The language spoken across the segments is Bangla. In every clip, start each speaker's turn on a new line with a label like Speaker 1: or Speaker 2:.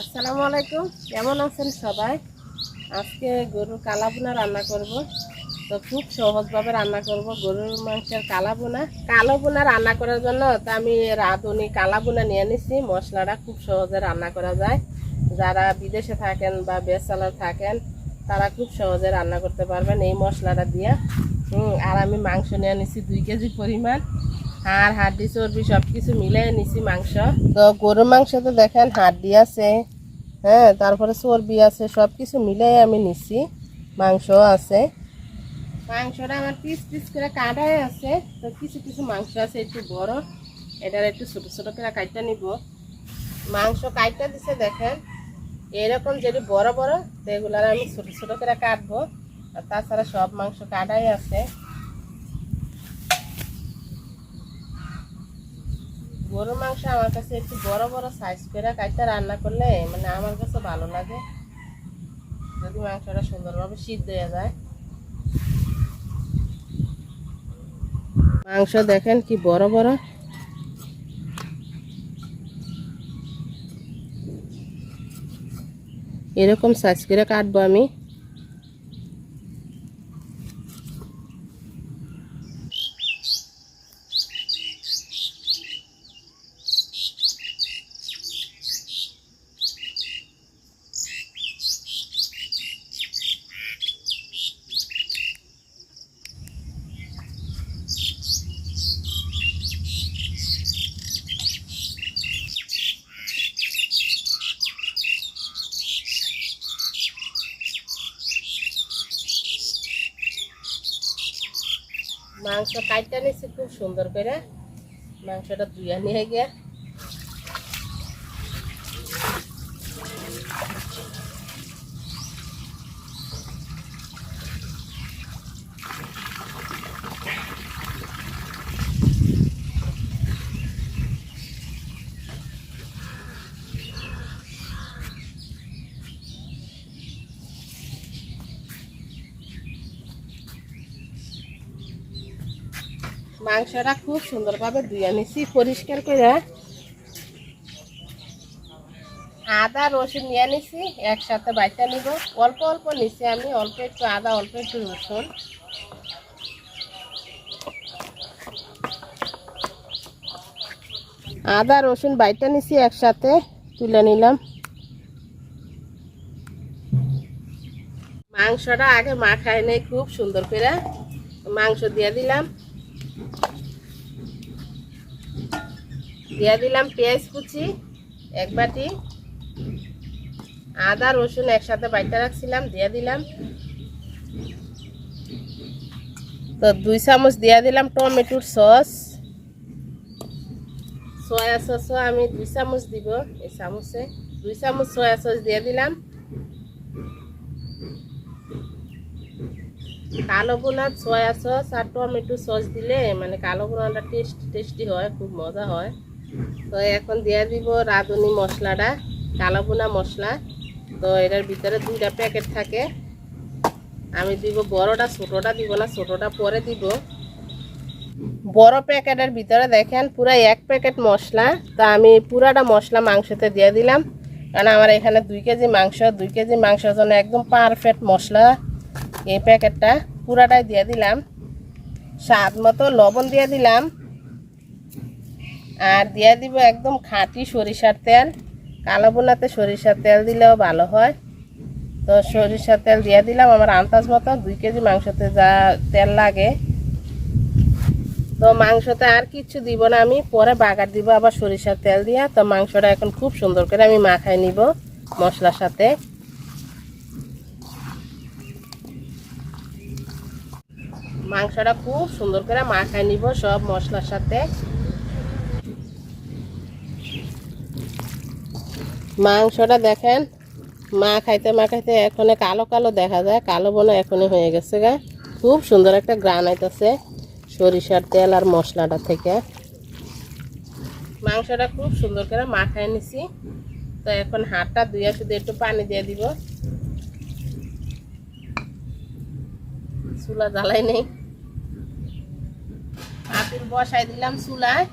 Speaker 1: আসসালামু আলাইকুম। কেমন আছেন সবাই? আজকে গরুর কালাবোনা রান্না করব। তো খুব সহজভাবে রান্না করব। গরুর মাংসের কালাবোনা। কালো বোনা রান্না করার জন্য তো আমি রাঁধুনি কালাবোনা নিয়ে নিছি। মশলাটা খুব সহজে রান্না করা যায়। যারা বিদেশে থাকেন বা বেসালার থাকেন, তারা খুব সহজে রান্না করতে পারবেন এই মশলাটা দিয়ে। আর আমি মাংস নিয়ে নিছি দুই কেজি পরিমাণ। আর হাড্ডি চর্বি সব কিছু মিলাই নিছি মাংস। তো গরুর মাংস তো দেখেন হাড্ডি আছে হ্যাঁ তারপরে চর্বি আছে সব কিছু মিলাই আমি নিছি মাংস আছে। মাংসটা আমার পিস পিস করে কাটাই আছে তো কিছু কিছু মাংস আছে একটু বড় এটার একটু ছোট ছোট করে কাটটা নিব। মাংস কাটটা দিছে দেখেন এরকম যদি বড় বড় এগুলার আমি ছোট ছোট করে কাটবো আর তাছাড়া সব মাংস কাটাই আছে। গরুর মাংস আমার কাছে একটু বড় বড় সাইজ করে কাটতে রান্না করলে মানে আমার কাছে ভালো লাগে। যদি মাংসটা সুন্দরভাবে সিদ্ধ হয়ে যায়। মাংস দেখেন কি বড় বড়। এরকম সাইজ করে কাটবো আমি। মাংস কাইটা নিয়েছি খুব সুন্দর করে। মাংসটা ধুয়ে নিয়ে গিয়ে মাংসটা খুব সুন্দরভাবে ধুয়ে নিছি, পরিষ্কার করে। আদা, রসুন নিয়ে নিছি, একসাথে বাইটা নিব। অল্প অল্প নিছি আমি, অল্প একটু আদা, অল্প একটু রসুন। আদা, রসুন বাইটা নিছি, একসাথে তুলে নিলাম। মাংসটা আগে মাখায় নেই, খুব সুন্দর করে। মাংস দিয়ে দিলাম। দিয়ে দিলাম পেঁয়াজ কুচি, এক বাটি। আদা, রসুন একসাথে বাইটা রাখছিলাম, দিয়ে দিলাম। তো দুই চামচ দিয়ে দিলাম টমেটোর সস। সয়া সসও আমি দুই চামচ দিব এই চামচে। দুই চামচ সয়া সস দিয়ে দিলাম। কালো বোনার সয়া সস আর টমেটো সস দিলে মানে কালো বোনাটা টেস্ট, টেস্টি হয়, খুব মজা হয়। তো এখন দিয়ে দিব রাঁধুনি মশলাটা, কালো বোনা মশলা। তো এটার ভিতরে দুইটা প্যাকেট থাকে। আমি দিব বড়টা, ছোটোটা দিব না, ছোটোটা পরে দিব। বড় প্যাকেটের ভিতরে দেখেন পুরো এক প্যাকেট মশলা। তা আমি পুরাটা মশলা মাংসতে দিয়ে দিলাম। কারণ আমার এখানে দুই কেজি মাংস, দুই কেজি মাংসের জন্য একদম পারফেক্ট মশলা এই প্যাকেটটা। পুরাটাই দিয়ে দিলাম। স্বাদ মতো লবণ দিয়ে দিলাম। আর দিয়ে দিব একদম খাঁটি সরিষার তেল। কালো বোনাতে সরিষার তেল দিলেও ভালো হয়। তো সরিষার তেল দিয়ে দিলাম। আমার আন্দাজ মতো দুই কেজি মাংসতে যা তেল লাগে। তো মাংসতে আর কিছু দিব না আমি। পরে বাগার দিব আবার সরিষার তেল দিয়া। তো মাংসটা এখন খুব সুন্দর করে আমি মাখাই নিব মশলার সাথে। মাংসটা খুব সুন্দর করে মাখাই নিব সব মশলার সাথে। মাংসটা দেখেন, মা খাইতে মা খাইতে এখনে কালো কালো দেখা যায়, কালো বনে এখনই হয়ে গেছে গা। খুব সুন্দর একটা গ্রান আইতেছে সরিষার তেল আর মশলাটা থেকে। মাংসটা খুব সুন্দর করে মাখাই নিছি। তো এখন হাতটা ধুয়ে শুধু একটু পানি দিয়ে দিব। চুলা জ্বালাই নেই। পাতিল বসাই দিলাম চুলায়।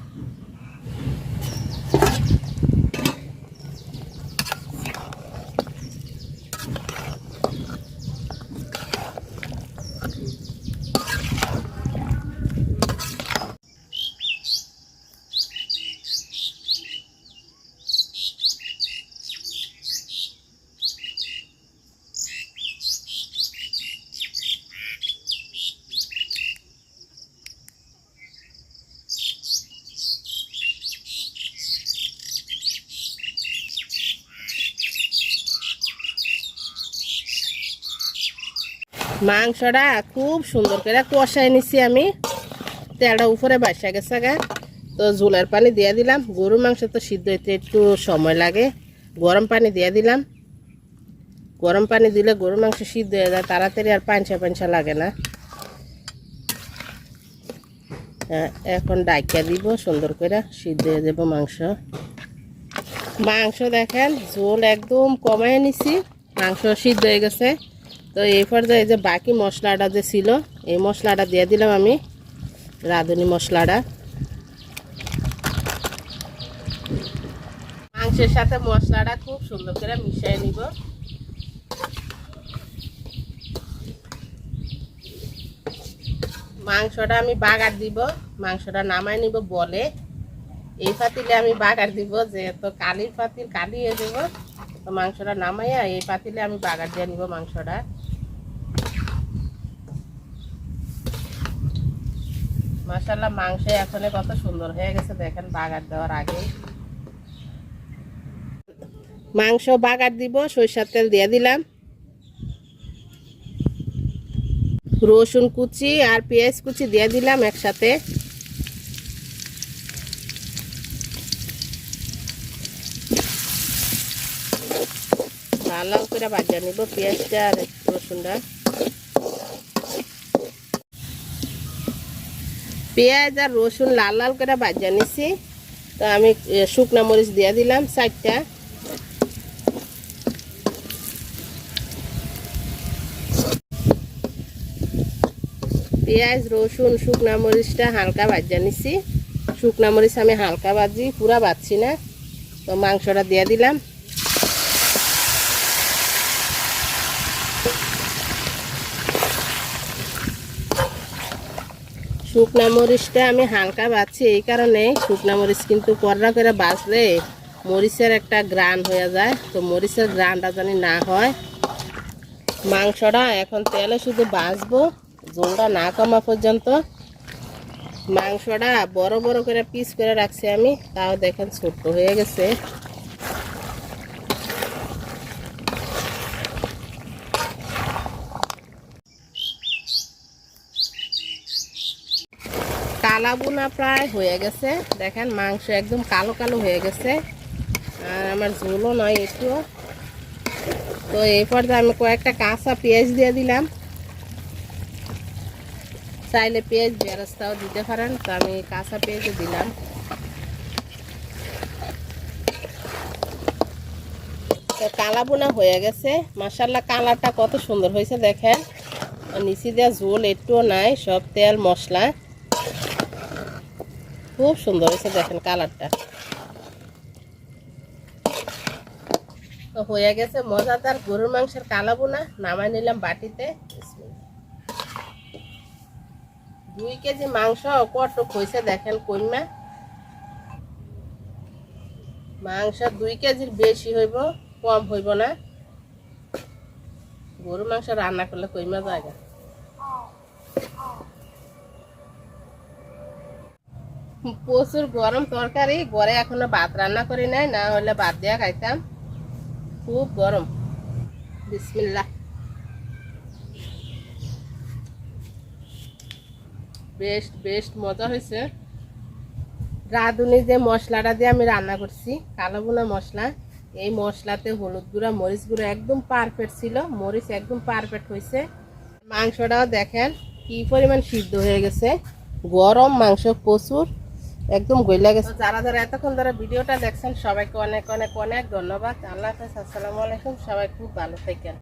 Speaker 1: মাংসটা খুব সুন্দর করে কষাই নিছি আমি। তেলটা উপরে বাসা গেছে গা। তো ঝোলের পানি দিয়ে দিলাম। গরু মাংস তো সিদ্ধ হইতে একটু সময় লাগে। গরম পানি দিয়ে দিলাম। গরম পানি দিলে গরু মাংস সিদ্ধ হয়ে যায় তাড়াতাড়ি আর পাঞ্চা পাঞ্চা লাগে না। হ্যাঁ, এখন ডাইকা দিব সুন্দর করে সিদ্ধ হয়ে যাব মাংস। মাংস দেখেন ঝোল একদম কমায় নিছি। মাংস সিদ্ধ হয়ে গেছে। তো এরপর যে এই যে বাকি মশলাটা যে ছিল, এই মশলাটা দিয়ে দিলাম আমি, রাঁধুনি মশলাটা। মাংসের সাথে মশলাটা খুব সুন্দর করে মিশিয়ে নিব। মাংসটা আমি বাগার দিব, মাংসটা নামাই নিব বলে। এই পাতিলে আমি বাগার দিব যে তো কালির পাতিল কালি হয়ে যাব তো মাংসটা নামাইয়া এই পাতিলে আমি বাগার দিয়ে নিব মাংসটা। মাসাল্লাহ মাংস এখন কত সুন্দর হয়ে গেছে দেখেন বাগার দেওয়ার আগে মাংস বাগার দিব, সরিষার তেল দিয়ে দিলাম। রসুন কুচি আর পেঁয়াজ কুচি দিয়ে দিলাম একসাথে। লাল করে ভাজা নিব পেঁয়াজটা আর রসুনটা। পেঁয়াজ আর রসুন লাল লাল করে ভাজা নিছি। তো আমি শুকনা মরিচ দিয়ে দিলাম চারটা। পেঁয়াজ, রসুন, শুকনা মরিচটা হালকা ভাজা নিছি। শুকনা মরিচ আমি হালকা ভাজি, পুরা ভাজছি না। তো মাংসটা দিয়ে দিলাম। শুকনা মরিচটা আমি হালকা বাছি, এই কারণে শুকনা মরিচ কিন্তু কররা করে বাছলে মরিচের একটা গ্রান হয়ে যায়। তো মরিচের গ্রানটা জানি না হয়। মাংসটা এখন তেলে শুধু বাঁচবো, ঝোলটা না কমা পর্যন্ত। মাংসটা বড় বড় করে পিস করে রাখছি আমি, তাও দেখেন ছোট্ট হয়ে গেছে। কালা বোনা প্রায় হয়ে গেছে। দেখেন মাংস একদম কালো কালো হয়ে গেছে। আর আমার ঝোলও নয় একটুও তো এই পর্যায়ে আমি কয়েকটা কাঁচা পেঁয়াজ দিয়ে দিলাম। চাইলে পেঁয়াজ বেরস্তাও দিতে পারেন, তো আমি কাঁচা পেঁয়াজও দিলাম। তো কালা বোনা হয়ে গেছে। মাসাল্লাহ কালারটা কত সুন্দর হয়েছে দেখেন। নিচে দেওয়া ঝোল একটুও নাই, সব তেল মশলা। খুব সুন্দর হয়েছে, দেখেন কালারটা। তো হয়ে গেছে মজাদার গরুর মাংসের কালা বোনা নামাই নিলাম বাটিতে। দুই কেজি মাংস কটক হয়েছে দেখেন কইমা মাংস দুই কেজির বেশি হইব, কম হইব না। গরু মাংস রান্না করলে কইমা জায়গা। প্রচুর গরম তরকারি, ঘরে এখনও ভাত রান্না করি নাই, না হলে ভাত দিয়া খাইতাম। খুব গরম। বিসমিল্লা বেস্ট বেস্ট মজা হয়েছে। রাঁধুনি যে মশলাটা দিয়ে আমি রান্না করছি, কালো বোনা মশলা, এই মশলাতে হলুদ গুঁড়া, মরিচ গুঁড়া একদম পারফেক্ট ছিল। মরিচ একদম পারফেক্ট হয়েছে। মাংসটাও দেখেন কি পরিমাণ সিদ্ধ হয়ে গেছে। গরম মাংস প্রচুর। একদম গইলা গেছে। যারা যারা এতক্ষণ ধরে ভিডিওটা দেখছেন, সবাইকে অনেক অনেক অনেক ধন্যবাদ। আল্লাহ হাফেজ, আসসালামু আলাইকুম, সবাই খুব ভালো থাকেন।